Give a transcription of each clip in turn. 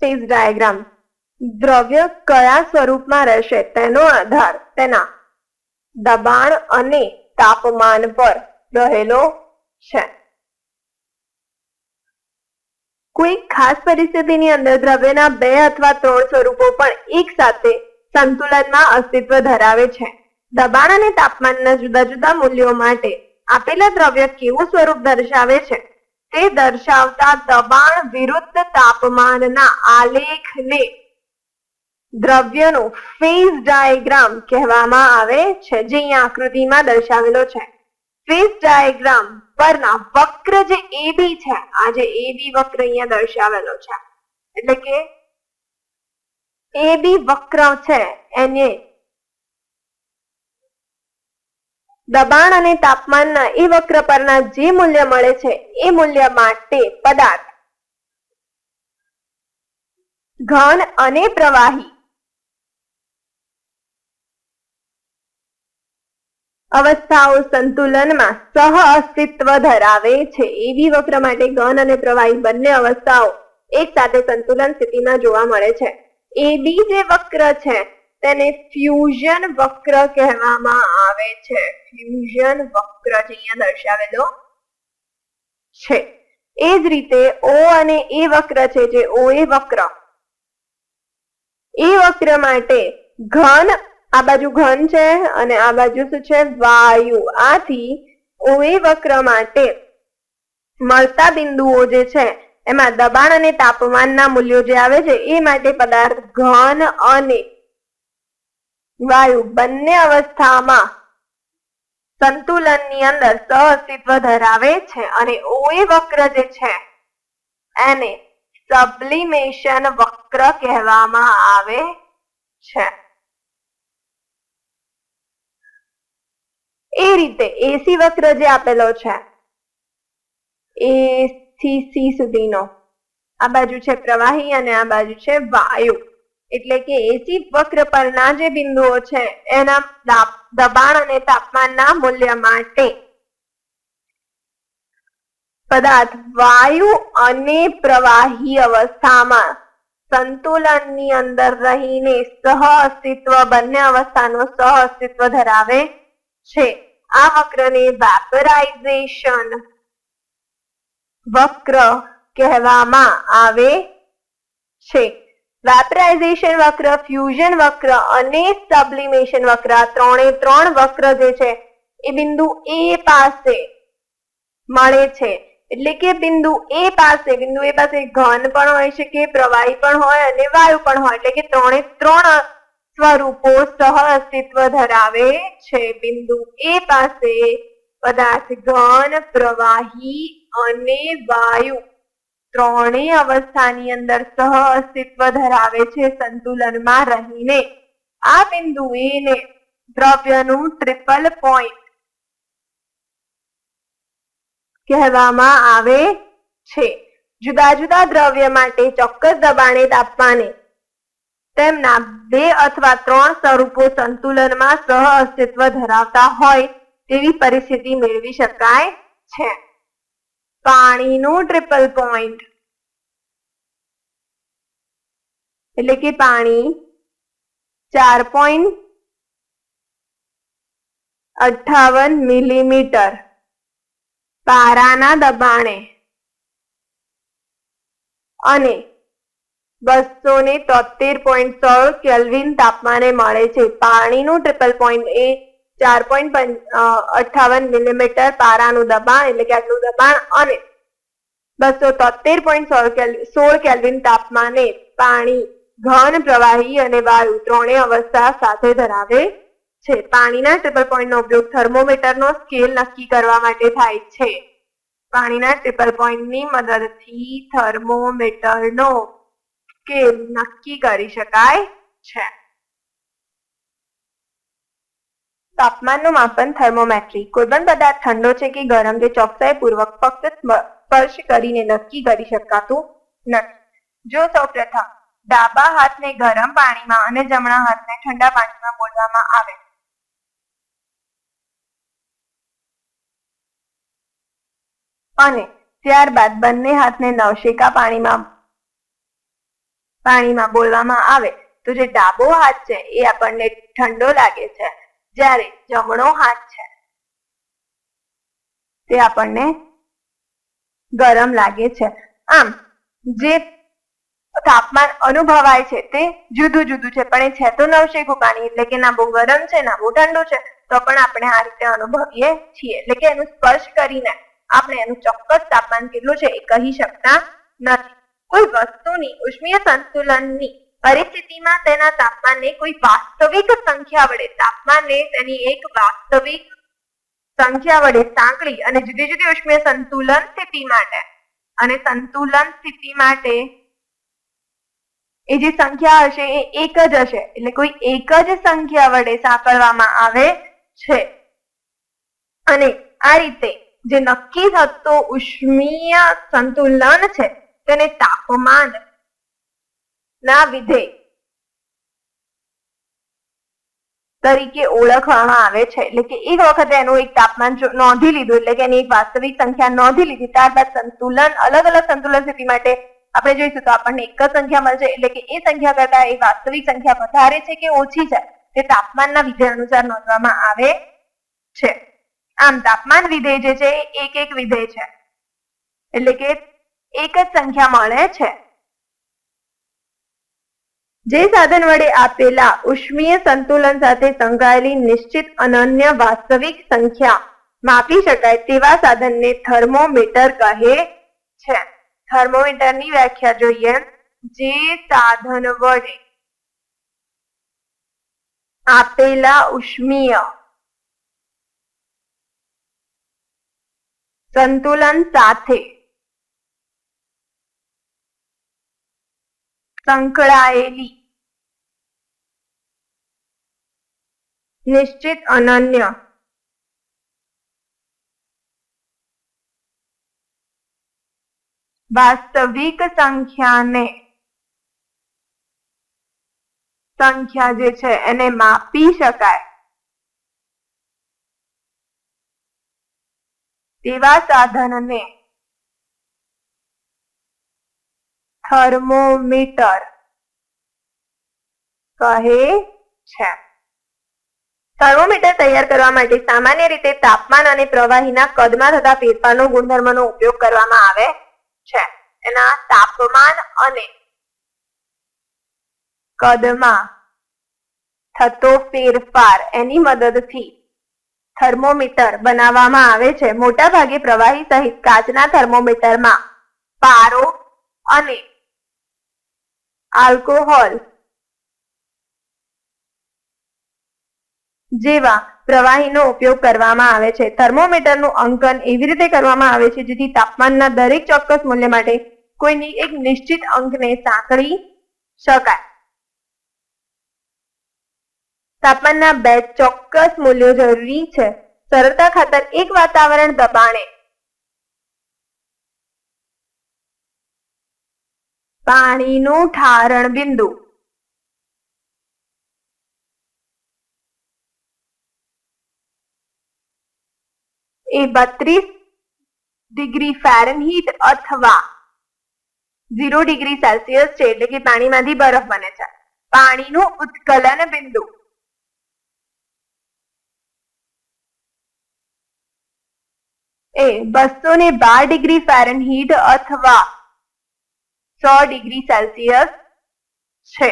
Phase diagram દ્રવ્ય કયા સ્વરૂપમાં રહેશે? તેનો આધાર, તેના દબાણ અને તાપમાન પર રહેલો છે. કોઈ ખાસ પરિસ્થિતિની અંદર દ્રવ્યના બે અથવા ત્રણ સ્વરૂપો પણ એક સાથે સંતુલનમાં અસ્તિત્વ ધરાવે છે. દબાણ અને તાપમાનના જુદા જુદા મૂલ્યો માટે આપેલા દ્રવ્ય કેવું સ્વરૂપ દર્શાવે છે? તે દર્શાવતા દબાણ વિરુદ્ધ તાપમાનના આલેખને દ્રવ્યનો ફેઝ ડાયાગ્રામ કહેવામાં આવે છે, જે અહીંયા આકૃતિમાં દર્શાવેલો છે. ફેઝ ડાયાગ્રામ પરના વક્ર જે AB છે, આ જે AB વક્ર અહીંયા દર્શાવેલો છે. એટલે કે AB વક્ર છે, એને દબાણ અને તાપમાનના એ વક્ર પરના જે મૂલ્ય મળે છે, એ મૂલ્ય માટે પદાર્થ. ઘન અને પ્રવાહી. અવસ્થાઓ સંતુલનમાં સહ અસ્તિત્વ ધરાવે છે. એવી વક્ર માટે ઘન અને પ્રવાહી બંને અવસ્થાઓ એક સાથે સંતુલન સ્થિતિમાં જોવા મળે છે. એ બી જે વક્ર છે તેને ફ્યુઝન વક્ર કહેવામાં આવે છે. ફ્યુઝન વક્ર જે અહીંયા દર્શાવેલો છે. એ જ રીતે ઓ અને એ વક્ર છે જે ઓ એ વક્ર. એ વક્ર માટે ઘન, આ બાજુ ઘન છે અને આ બાજુ શું છે? વાયુ. આથી ઓએ વક્ર માટે મળતા બિંદુઓ જે છે, એમાં દબાણ અને તાપમાનના મૂલ્યો જે આવે છે, એ માટે પદાર્થ ઘન અને વાયુ બંને અવસ્થામાં સંતુલનની અંદર સહઅસ્તિત્વ ધરાવે છે અને ઓએ વક્ર જે છે, એને સબ્લિમેશન વક્ર કહેવામાં આવે છે. એ રીતે એસી વક્ર જે આપેલો છે, એ થી સી સુધીનો. આ બાજુ છે પ્રવાહી અને આ બાજુ છે વાયુ. એટલે કે એસી વક્ર પરના જે બિંદુઓ છે, એના દબાણ અને તાપમાનના મૂલ્ય માટે પદાર્થ વાયુ અને પ્રવાહી અવસ્થામાં સંતુલનની અંદર રહીને સહ અસ્તિત્વ બંને અવસ્થાનો સહ અસ્તિત્વ ધરાવે છે. આ વક્રને વેપરાઇઝેશન વક્ર કહેવામાં આવે છે. વેપરાઇઝેશન વક્ર ફ્યુઝન વક્ર અને સબલિમેશન વક્ર ત્રણે ત્રણ વક્ર જે છે એ બિંદુ એ પાસે મળે છે. એટલે કે બિંદુ એ પાસે, બિંદુ એ પાસે ઘન પણ હોય શકે પ્રવાહી પણ હોય અને વાયુ પણ હોય. એટલે કે ત્રણે ત્રણ સ્વરૂપો સહ અસ્તિત્વ ધરાવે છે. બિંદુ એ પાસે પદાર્થ ઘન, પ્રવાહી અને વાયુ. ત્રણેય અવસ્થાની અંદર સહ અસ્તિત્વ ધરાવે છે સંતુલનમાં રહીને. આ બિંદુ એ દ્રવ્યનું ટ્રિપલ પોઈન્ટ કહેવામાં આવે છે. જુદા જુદા દ્રવ્ય માટે ચોક્કસ દબાણે તાપમાને તેમના બે અથવા ત્રણ સ્વરૂપો સંતુલનમાં સહ અસ્તિત્વ ધરાવતા હોય તેવી પરિસ્થિતિ મેળવી શકાય છે. પાણીનું ટ્રિપલ પોઈન્ટ એટલે કે પાણી ચાર પોઈન્ટ અઠાવન મિલીમીટર પારાના દબાણે. અને બસો ને તોતેર પોઈન્ટ સોળ કેલ્વિન તાપમાને મળે છે. પાણીનું ટ્રિપલ પોઈન્ટ એ ચાર પોઈન્ટ અઠાવન મિલીમીટર પારાનું દબાણ, એટલે કે આટલું દબાણ અને બસો તોતેર પોઈન્ટ સોળ કેલ્વિન તાપમાને પાણી ઘન પ્રવાહી અને વાયુ ત્રણેય અવસ્થા સાથે ધરાવે છે. પાણીના ટ્રિપલ પોઈન્ટનો ઉપયોગ થર્મોમીટરનો સ્કેલ નક્કી કરવા માટે થાય છે. પાણીના ટ્રિપલ પોઈન્ટની મદદથી થર્મોમીટરનો સ્કેલ નક્કી કરી શકાય છે. તાપમાનનું માપન થર્મોમેટ્રી. કોઈપણ પદાર્થ ઠંડો છે કે ગરમ તે ચોકસાઈપૂર્વક ફક્ત સ્પર્શ કરીને નક્કી કરી શકાતું નથી. જો સૌપ્રથમ, ડાબા હાથને ગરમ પાણીમાં અને જમણા હાથને ઠંડા પાણીમાં બોળવામાં આવે. અને ત્યારબાદ બંને હાથને નવશેકા પાણીમાં પાણીમાં બોલવામાં આવે. તો જે ડાબો હાથ છે, એ આપણને ઠંડો લાગે છે. જ્યારે જમણો હાથ છે, તે આપણને ગરમ લાગે છે. આમ, જે તાપમાન અનુભવાય છે, તે જુદું જુદું છે, પણ એ છે તો નવશેકું પાણી એટલે કે ના બહુ ગરમ છે, ના બહુ ઠંડુ છે, તો પણ આપણે આ રીતે અનુભવીએ છીએ. એટલે કે એનું સ્પર્શ કરીને આપણે એનું ચોક્કસ તાપમાન કેટલું છે એ કહી શકતા નથી. કોઈ વસ્તુની ઉષ્મીય સંતુલનની પરિસ્થિતિમાં તેના તાપમાનને કોઈ વાસ્તવિક સંખ્યા વડે, તાપમાનને તેની એક વાસ્તવિક સંખ્યા વડે સાંકળી અને જુદી જુદી ઉષ્મીય સંતુલન સ્થિતિ માટે અને સંતુલન સ્થિતિ માટે એ જે સંખ્યા હશે એ એક જ હશે, એટલે કોઈ એક જ સંખ્યા વડે સાંકળવામાં આવે છે. અને આ રીતે જે નક્કી થતો ઉષ્મીય સંતુલન છે, તેને તાપમાન ના વિધેય તરીકે ઓળખવામાં આવે છે. એટલે કે એક વખતે એનું એક તાપમાન નોંધી લીધું, એટલે કે એની એક વાસ્તવિક સંખ્યા નોંધી લીધી ત્યારબાદ સંતુલન, અલગ અલગ સંતુલન સ્થિતિ માટે આપણે જોઈશું તો આપણને એક જ સંખ્યા મળશે એટલે કે એ સંખ્યા કરતા એ વાસ્તવિક સંખ્યા વધારે છે કે ઓછી છે? તે તાપમાનના વિધેય અનુસાર નોંધવામાં આવે છે. આમ તાપમાન વિધેય જે છે, એક એક વિધેય છે. એટલે કે એક જ સંખ્યા મળે છે. જે સાધન વડે આપેલા ઉષ્મીય સંતુલન સાથે સંકળાયેલી નિશ્ચિત અનન્ય વાસ્તવિક સંખ્યા માપી શકાય તેવા સાધનને થર્મોમીટર કહે છે. થર્મોમીટરની વ્યાખ્યા જોઈએ. જે સાધન વડે આપેલા ઉષ્મીય સંતુલન સાથે સંકળાયેલી. નિશ્ચિત અનન્ય. વાસ્તવિક સંખ્યાને સંખ્યા જે છે એને માપી શકાય. તેવા સાધનને થર્મોમીટર. કહે છે. થર્મોમીટર તૈયાર કરવા માટે સામાન્ય રીતે તાપમાન અને પ્રવાહીના કદમાં થતા ફેરફારનો ગુણધર્મનો ઉપયોગ કરવામાં આવે છે. એના તાપમાન અને કદમાં થતો ફેરફાર એની મદદથી થર્મોમીટર બનાવવામાં આવે છે. મોટાભાગે પ્રવાહી સહિત કાચના થર્મોમીટરમાં પારો અને આલ્કોહોલ. જેવા પ્રવાહીનો ઉપયોગ કરવામાં આવે છે. થર્મોમીટરનું અંકન એવી રીતે કરવામાં આવે છે જેથી તાપમાનના દરેક ચોક્કસ મૂલ્ય માટે કોઈની એક નિશ્ચિત અંકને સાંકળી શકાય. તાપમાનના બે ચોક્કસ મૂલ્યો જરૂરી છે. સરળતા ખાતર એક વાતાવરણ દબાણે પાણીનું ઠારણ બિંદુ. એ બત્રીસ ડિગ્રી ફેરનહીટ અથવા ઝીરો ડિગ્રી સેલ્સિયસ છે એટલે કે પાણીમાંથી બરફ બને છે. પાણીનું ઉત્કલન બિંદુ. એ બસો ને બાર ડિગ્રી ફેરનહીટ અથવા સો ડિગ્રી સેલ્સિયસ છે.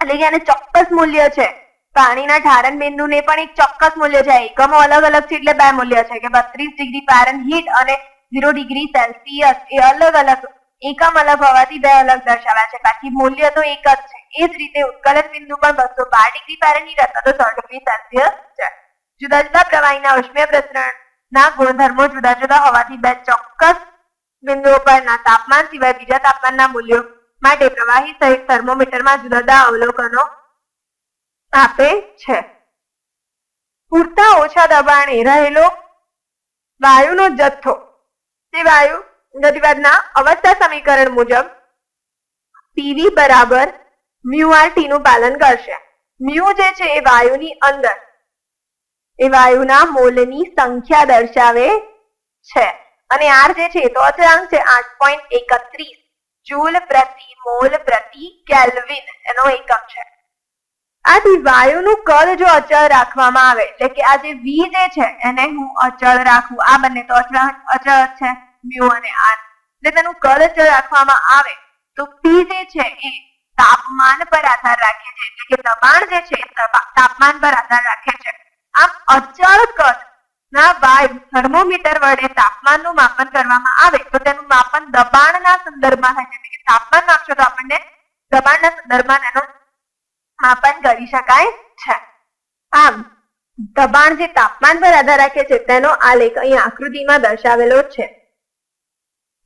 એટલે કે આને ચોક્કસ મૂલ્ય છે. પાણીના ઠારણ બિંદુને પણ એક ચોક્કસ મૂલ્ય છે. એકમો અલગ અલગ છે એટલે બે મૂલ્ય છે કે બત્રીસ ડિગ્રી ફેરનહીટ અને ઝીરો ડિગ્રી સેલ્સિયસ. એ અલગ અલગ, એકમ અલગ હોવાથી બે અલગ દર્શાવ્યા છે. બાકી મૂલ્ય તો એક જ છે. એ જ રીતે ઉત્કલન બિંદુ પણ બસો બાર ડિગ્રી ફેરનહીટ અથવા તો સો ડિગ્રી સેલ્સિયસ છે. જુદા જુદા પ્રવાહીના ઉષ્મીય પ્રસરણના ગુણધર્મો જુદા જુદા હોવાથી બે ચોક્કસ બિંદુઓ પરના તાપમાન સિવાય બીજા તાપમાનના મૂલ્યો માટે પ્રવાહી સહિત થર્મોમીટરમાં જુદા જુદા અવલોકનો આપે છે. પૂરતા ઓછા દબાણે રહેલો વાયુનો જથ્થો. તે વાયુ ગતિવાદના અવસ્થા સમીકરણ મુજબ પીવી બરાબર મ્યુ આર ટી નું પાલન કરશે. મ્યુ જે છે એ વાયુની અંદર. એ વાયુના મોલની સંખ્યા દર્શાવે છે. અને આર જે છે તો છે આઠ પોઈન્ટ એકત્રીસ. જૂલ પ્રતિ મોલ પ્રતિ કેલ્વિન એનો એકમ છે. આથી વાયુનું કદ જો અચળ રાખવામાં આવે, એટલે કે આ જે વી જે છે એને હું અચળ રાખું, આ બંને તો અચળ છે, મ્યુ અને આર. એટલે તેનું કદ અચળ રાખવામાં આવે, તો પી જે છે એ તાપમાન પર આધાર રાખે છે, એટલે કે દબાણ જે છે તાપમાન પર આધાર રાખે છે. આમ અચળ કદ ના વાયુ થર્મોમીટર વડે તાપમાનનું માપન કરવામાં આવે તો તેનું માપન દબાણના સંદર્ભમાં થાય એટલે કે તાપમાન માપશો તો આપણને દબાણના સંદર્ભમાં એનું માપન કરી શકાય છે. આમ, દબાણ જે તાપમાન પર આધાર રાખે છે તેનો આલેખ અહીંયા આકૃતિમાં દર્શાવેલો છે.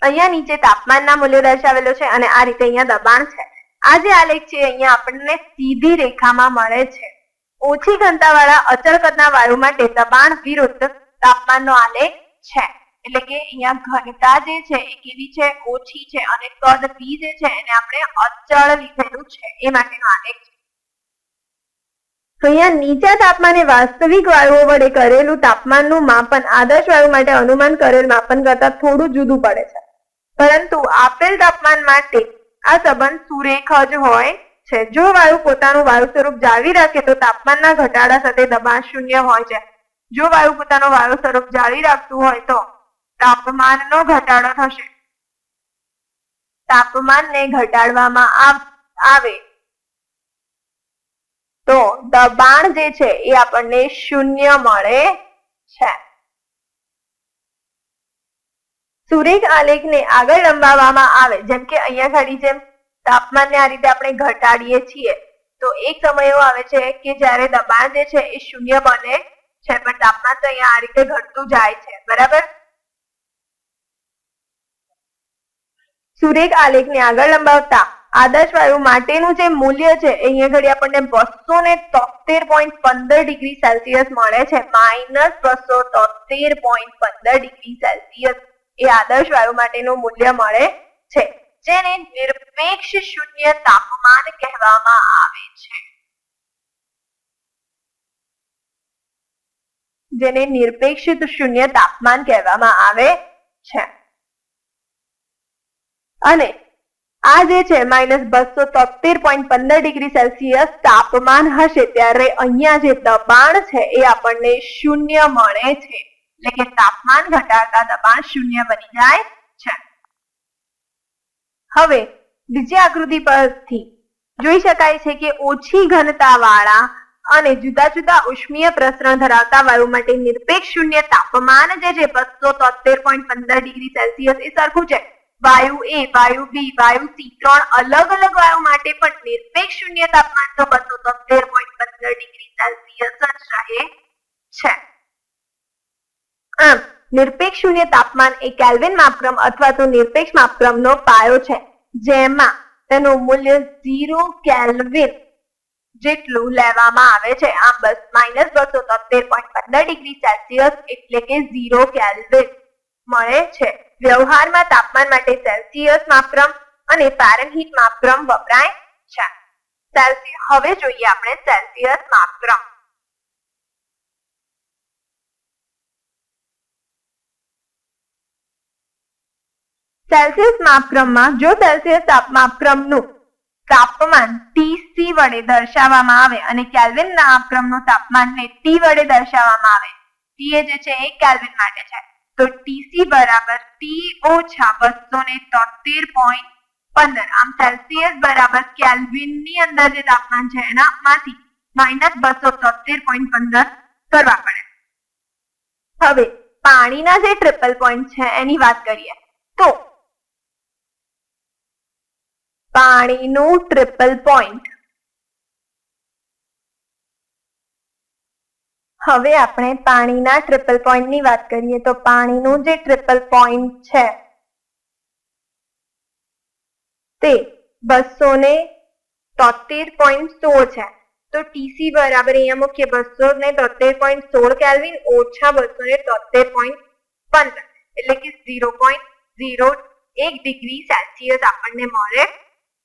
અહીંયા નીચે તાપમાનના મૂલ્યો દર્શાવેલો છે અને આ રીતે અહીંયા દબાણ છે. આ જે આલેખ છે અહીંયા આપણને સીધી રેખામાં મળે છે. ઓછી ઘનતાવાળા અચળ કદના વાયુ માટે દબાણ વિરુદ્ધ તાપમાનનો આલેખ છે. એટલે કે અહીંયા ઘનતા જે છે એ કેવી છે? ઓછી છે અને કદ પી જે છે એને આપણે અચળ લીધેલું છે. એ માટેનો આલેખ છે. તો અહીંયા નીચા તાપમાને વાસ્તવિક વાયુઓ વડે કરેલું તાપમાનનું માપન, આદર્શ વાયુ માટે અનુમાન કરેલ માપન કરતા થોડું જુદું પડે છે. પરંતુ આપેલ તાપમાન માટે આ સંબંધ સુરેખ જ હોય છે. જો વાયુ પોતાનું વાયુ સ્વરૂપ જાળવી રાખે તો તાપમાનના ઘટાડા સાથે દબાણ શૂન્ય હોય છે. જો વાયુ પોતાનું વાયુ સ્વરૂપ જાળવી રાખતું હોય તો તાપમાનનો ઘટાડો થશે. તાપમાનને ઘટાડવામાં આવે તો દબાણ જે છે એ આપણને શૂન્ય મળે છે. સુરેખ આલેખને આગળ લંબાવવામાં આવે. જેમ કે અહીંયા ઘડી જેમ તાપમાનને આ રીતે આપણે ઘટાડીએ છીએ. તો એક સમય એવો આવે છે કે જ્યારે દબાણ જે છે એ શૂન્ય બને છે, પણ તાપમાન તો અહીંયા આ રીતે ઘટતું જાય છે. બરાબર? સુરેખ આલેખને આગળ લંબાવતા આદર્શ વાયુ માટેનું જે મૂલ્ય છે અહીંયા ઘડી આપણને બસો ને તોતેર પોઈન્ટ પંદર ડિગ્રી સેલ્સિયસ મળે છે. માઇનસ બસો તોતેર પોઈન્ટ પંદર ડિગ્રી સેલ્સિયસ એ આદર્શ વાયુ માટેનું મૂલ્ય મળે છે. જેને નિરપેક્ષ શૂન્ય તાપમાન કહેવામાં આવે છે. જેને નિરપેક્ષિત શૂન્ય તાપમાન કહેવામાં આવે છે. અને આ જે છે, માઇનસ બસો તોતેર પોઈન્ટ પંદર ડિગ્રી સેલ્સિયસ તાપમાન હશે, ત્યારે અહીંયા જે દબાણ છે, એ આપણને શૂન્ય મળે છે. એટલે કે તાપમાન ઘટાડતા દબાણ શૂન્ય બની જાય હવે, બીજી આકૃતિ પરથી જોઈ શકાય છે કે ઓછી ઘનતા વાળા અને જુદા જુદા ઉષ્મીય પ્રસરણ ધરાવતા વાયુ માટે નિરપેક્ષ શૂન્ય તાપમાન જે છે. બસો તોતેર પોઈન્ટ પંદર ડિગ્રી સેલ્સિયસ એ સરખું છે. વાયુ એ, વાયુ બી, વાયુ સી ત્રણ અલગ અલગ વાયુ માટે પણ નિરપેક્ષ શૂન્ય તાપમાન તો બસો તોતેર પોઈન્ટ પંદર ડિગ્રી સેલ્સિયસ જ રહે છે આમ નિરપેક્ષ શૂન્ય તાપમાન એ કેલ્વિન માપક્રમ અથવા તો નિરપેક્ષ માપક્રમનો પાયો છે, જેમાં તેનું મૂલ્ય ઝીરો કેલ્વિન જેટલું લેવામાં આવે છે. આમ બસ માઇનસ બસો તોતેર પોઈન્ટ પંદર ડિગ્રી સેલ્સિયસ એટલે કે ઝીરો કેલ્વિન મળે છે. વ્યવહારમાં તાપમાન માટે સેલ્સિયસ માપક્રમ અને ફારેનહીટ માપક્રમ વપરાય છે. સેલ્સિયસ હવે જોઈએ આપણે સેલ્સિયસ માપક્રમ. સેલ્સિયસ માપક્રમમાં, જો સેલ્સિયસ માપક્રમનું તાપમાન ટીસી વડે દર્શાવવામાં આવે અને કેલ્વિન માપક્રમનું તાપમાનને ટી વડે દર્શાવવામાં આવે ટી જે છે એ કેલ્વિન માટે છે. તો ટીસી બરાબર ટી ઓછા બસો ને તોતેર પોઈન્ટ પંદર. આમ સેલ્સિયસ બરાબર કેલ્વિનની અંદર જે તાપમાન છે એના માંથી માઇનસ બસો તોતેર પોઈન્ટ પંદર કરવા પડે. હવે, પાણીના જે ટ્રિપલ પોઈન્ટ છે, એની વાત કરીએ. તો પાણીનું ટ્રિપલ પોઈન્ટ હવે આપણે પાણીના ટ્રિપલ પોઈન્ટની વાત કરીએ તો પાણીનું જે ટ્રિપલ પોઈન્ટ છે તે બસો ને તોતેર પોઈન્ટ સોળ છે. તો ટીસી બરાબર અહીંયા મૂકીએ બસો ને તોતેર પોઈન્ટ સોળ કેલ્વિન ઓછા બસો ને તોતેર પોઈન્ટ પંદર. એટલે કે ઝીરો પોઈન્ટ ઝીરો એક ડિગ્રી સેલ્સિયસ આપણને મળે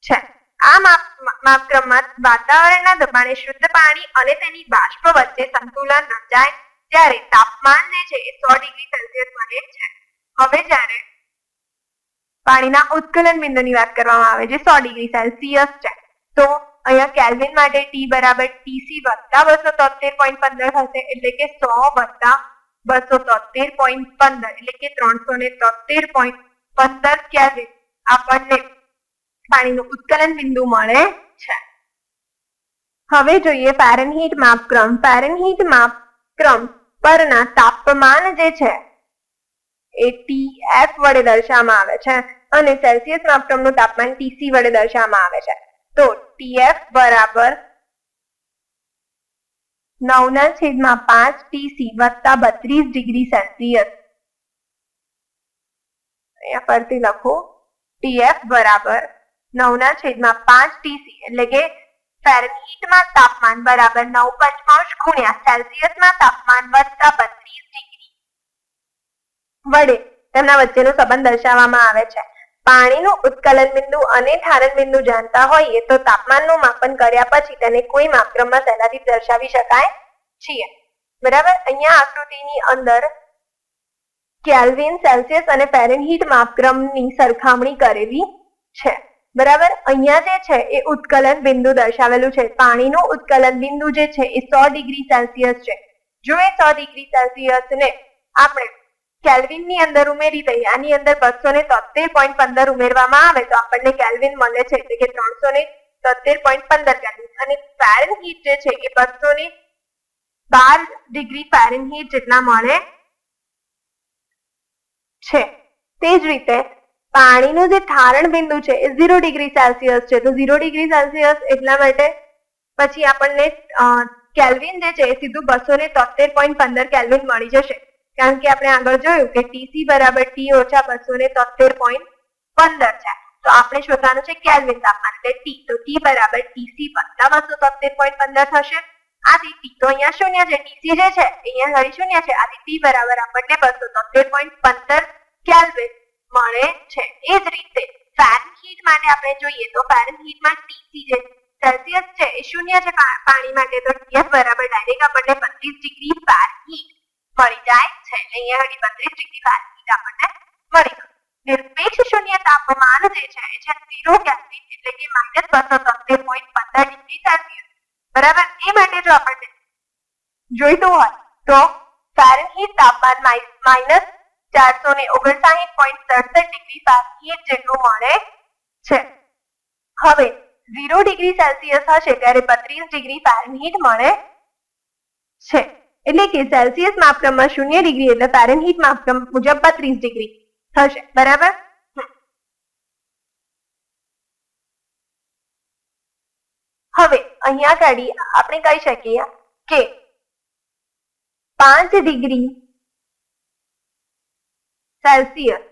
છે. આ માપ, માપક્રમમાં વાતાવરણના દબાણે શુદ્ધ પાણી અને તેની બાષ્પ વચ્ચે સંતુલન રચાય ત્યારે તાપમાન જે છે એ સો ડિગ્રી સેલ્સિયસ બને છે. હવે જ્યારે પાણીના ઉત્કલન બિંદુની વાત કરવામાં આવે છે, સો ડિગ્રી સેલ્સિયસ છે. તો અહીંયા કેલ્વિન માટે ટી બરાબર ટીસી વત્તા બસો તોતેર પોઈન્ટ પંદર થશે એટલે કે સો વત્તા બસો તોતેર પોઈન્ટ પંદર, એટલે કે ત્રણસો ને તોતેર પોઈન્ટ પંદર કેલ્વિન આપણને પાણીનું ઉત્કલન બિંદુ મળે છે. હવે જોઈએ ફેરનહીટ માપક્રમ. ફેરનહીટ માપક્રમ પરના તાપમાન જે છે એ ટીએફ વડે દર્શાવવામાં આવે છે અને સેલ્સિયસ માપક્રમનું તાપમાન ટીસી વડે દર્શાવવામાં આવે છે. તો ટીએફ બરાબર નવના છેદમાં પાંચ ટીસી વત્તા બત્રીસ ડિગ્રી સેલ્સિયસ. અહીંયા ફરતી લખો. ટીએફ બરાબર નવ ના છેદમાં પાંચ ટીસી એટલે કે ફેરનહીટમાં તાપમાન બરાબર નવ પંચમાંશ ગુણ્યા સેલ્સિયસમાં તાપમાન વત્તા બત્રીસ ડિગ્રી. વડે તેમના વચ્ચેનો સંબંધ દર્શાવવામાં આવે છે. પાણીનું ઉત્કલન બિંદુ અને ઠારણ બિંદુ જાણતા હોઈએ તો તાપમાનનું માપન કર્યા પછી તેને કોઈ માપક્રમમાં સહેલાથી દર્શાવી શકાય છીએ. બરાબર? અહીંયા આકૃતિની અંદર કેલ્વિન સેલ્સિયસ અને ફેરનહીટ માપક્રમની સરખામણી કરેલી છે. બરાબર? અહીંયા જે છે એ ઉત્કલન બિંદુ દર્શાવેલું છે. પાણીનું ઉત્કલન બિંદુ જે છે એ સો ડિગ્રી સેલ્સિયસ છે. જો એ સો ડિગ્રી સેલ્સિયસ ને આપણે કેલ્વિનની અંદર ઉમેરી દઈએ, આની અંદર બસો ને તોતેર પોઈન્ટ પંદર ઉમેરવામાં આવે, તો આપણને કેલ્વિન મળે છે, એટલે કે ત્રણસો ને તોતેર પોઈન્ટ પંદર કેલ્વિન. અને ફેરનહીટ જે છે એ બસો ને બાર ડિગ્રી ફેરનહીટ જેટલા મળે છે. તે જ રીતે પાણીનું જે ઠારણ બિંદુ છે એ ઝીરો ડિગ્રી સેલ્સિયસ છે. તો ઝીરો ડિગ્રી સેલ્સિયસ એટલા માટે પછી આપણને કેલ્વિન જે છે એ સીધું બસો ને તોતેર પોઈન્ટ પંદર કેલ્વિન મળી જશે. કારણ કે આપણે આગળ જોયું કે ટીસી બરાબર ટી ઓછા બસો ને તોતેર પોઈન્ટ પંદર છે. તો આપણે શોધવાનું છે કેલ્વિન તાપમાન. એટલે ટી તો ટી બરાબર ટીસી વત્તા બસો તોતેર પોઈન્ટ પંદર થશે. આથી ટી તો અહીંયા શૂન્ય છે. ટીસી જે છે અહીંયા ઘડી શૂન્ય છે. આથી ટી બરાબર આપણને બસો તોતેર પોઈન્ટ પંદર કેલ્વિન મળે છે. એ જ રીતે ફેરનહીટ માટે આપણે જોઈએ તો ફેરનહીટમાં ટીસી જે સેલ્સિયસ છે એ શૂન્ય છે. પાણી માટે તો ટીએફ બરાબર ડાયરેક્ટ આપણને બત્રીસ ડિગ્રી ફેરનહીટ મળી જાય છે. અહીંયા હજી બત્રીસ ડિગ્રી ફેરનહીટ આપણને મળી નિરપેક્ષ શૂન્ય તાપમાન જે છે એ છે ઝીરો કેલ્વિન એટલે કે માઇનસ બસો તોતેર પોઈન્ટ પંદર ડિગ્રી સેલ્સિયસ બરાબર? એ માટે જો આપણને જોઈતું હોય તો ફેરનહીટ તાપમાન માઇનસ ચારસો ને ઓગણસાહીઠ પોઈન્ટ સડસઠ ડિગ્રી ફેરનહીટ જેટલું મળે છે. હવે ઝીરો ડિગ્રી સેલ્સિયસ હશે ત્યારે બત્રીસ ડિગ્રી ફેરનહીટ મળે છે. એટલે કે સેલ્સિયસ માપક્રમમાં શૂન્ય ડિગ્રી એટલે ફેરનહીટ માપક્રમ મુજબ બત્રીસ ડિગ્રી થશે. બરાબર. હવે અહીંયા આગળ આપણે કહી શકીએ કે પાંચ ડિગ્રી સેલ્સિયસ.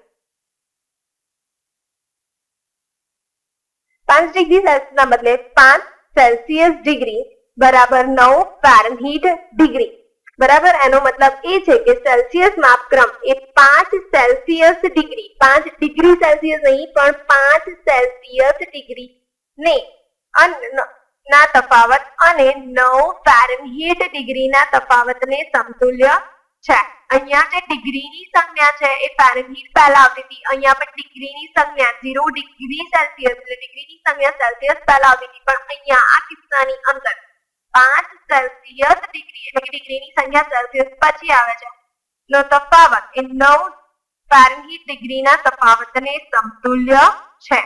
પાંચ ડિગ્રી સેલ્સિયસ ના બદલે પાંચ સેલ્સિયસ ડિગ્રી બરાબર નવ ફેરનહીટ ડિગ્રી. બરાબર? એનો મતલબ એ છે કે સેલ્સિયસ માપક્રમ એ પાંચ સેલ્સિયસ ડિગ્રી, પાંચ ડિગ્રી સેલ્સિયસ નહીં, પણ પાંચ સેલ્સિયસ ડિગ્રી ને, ના તફાવત અને નવ ફેરનહીટ ડિગ્રીના તફાવતને સમતુલ્ય છે. અહીંયા જે ડિગ્રીની સંજ્ઞા છે એ ફેરનહીટ પહેલા હતી. અહીંયા પણ ડિગ્રીની સંજ્ઞા ઝીરો ડિગ્રી સેલ્સિયસ એટલે ડિગ્રીની સંજ્ઞા સેલ્સિયસ પહેલા આવતી હતી. પણ અહીંયા આ કિસ્સાની અંદર પાંચ સેલ્સિયસ ડિગ્રી એટલે ડિગ્રીની સંખ્યા સેલ્સિયસ પછી આવે છે. નો તફાવત એ નવ ફેરનહીટ ડિગ્રીના તફાવતને સમતુલ્ય છે.